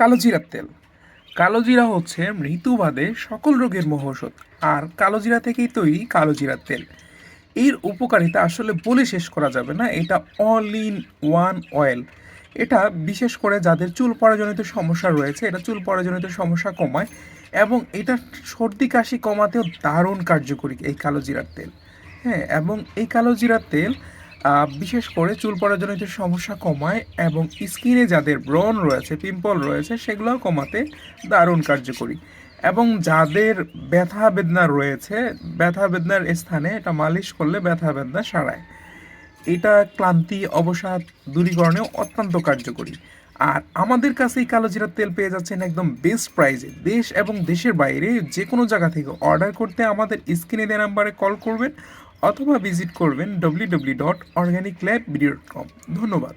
কালো জিরার তেল। কালো জিরা হচ্ছে মৃত্যুবাদে সকল রোগের মহৌষধ আর কালো জিরা থেকেই তৈরি কালো জিরার তেল। এর উপকারিতা আসলে বলে শেষ করা যাবে না, এটা অল ইন ওয়ান অয়েল এটা বিশেষ করে যাদের চুল পড়াজনিত সমস্যা রয়েছে, এটা চুল পড়াজনিত সমস্যা কমায় এবং এটা সর্দি কাশি কমাতেও দারুণ কার্যকরী এই কালো জিরার তেল। হ্যাঁ এবং এই কালো জিরার তেল বিশেষ করে চুল পড়াজনিত সমস্যা কমায় এবং স্কিনে যাদের ব্রণ রয়েছে, পিম্পল রয়েছে, সেগুলোও কমাতে দারুণ কার্যকরী। এবং যাদের ব্যথা বেদনা রয়েছে, ব্যথা বেদনার স্থানে এটা মালিশ করলে ব্যথা বেদনা সারায়। এটা ক্লান্তি, অবসাদ, দূরীকরণেও অত্যন্ত কার্যকরী। আর আমাদের কাছে এই কালো জিরার তেল পেয়ে যাচ্ছেন একদম বেস্ট প্রাইজে দেশ এবং দেশের বাইরে যে কোনো জায়গা থেকে অর্ডার করতে আমাদের স্ক্রিনে দেওয়া নাম্বারে কল করবেন। অথবা ভিজিট করবেন W W dot organic lab com ধন্যবাদ।